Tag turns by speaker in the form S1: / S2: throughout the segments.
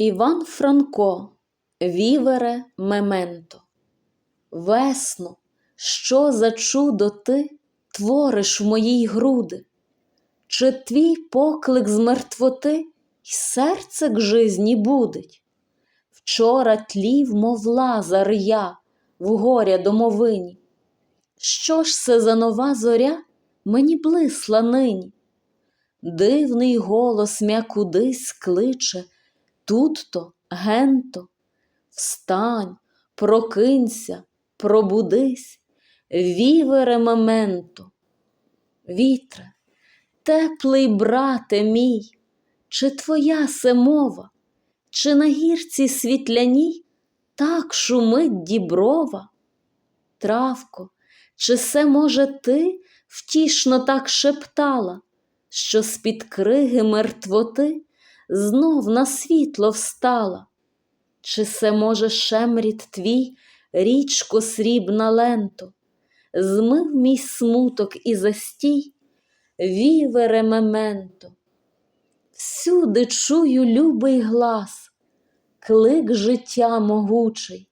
S1: Іван Франко, Вівере Мементо. Весно, що за чудо ти твориш в моїй груди? Чи твій поклик з мертвоти й серце к жизні будить? Вчора тлів, мов лазар я в горя домовині. Що ж це за нова зоря мені блисла нині? Дивний голос м'я кудись кличе, тут-то, генто. Встань, прокинься, пробудись, вівере моменто. Вітре, теплий брате мій, чи твоя се мова, чи на гірці світляній так шумить діброва? Травко, чи се, може, ти втішно так шептала, що з-під криги мертвоти знов на світло встала? Чи се, може, шемріт твій, річко срібна ленто, змив мій смуток і застій, вівере мементо. Всюди чую любий глас, клик життя могучий.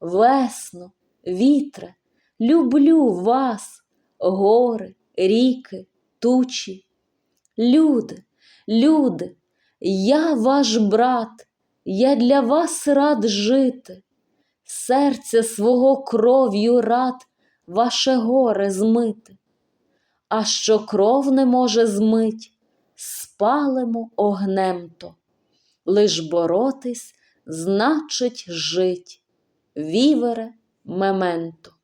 S1: Весно, вітре, люблю вас, гори, ріки, тучі. Люди, люди, я ваш брат, я для вас рад жити, серця свого кров'ю рад ваше горе змити. А що кров не може змить, спалимо огнем то. Лиш боротись значить жить, вівере мементо.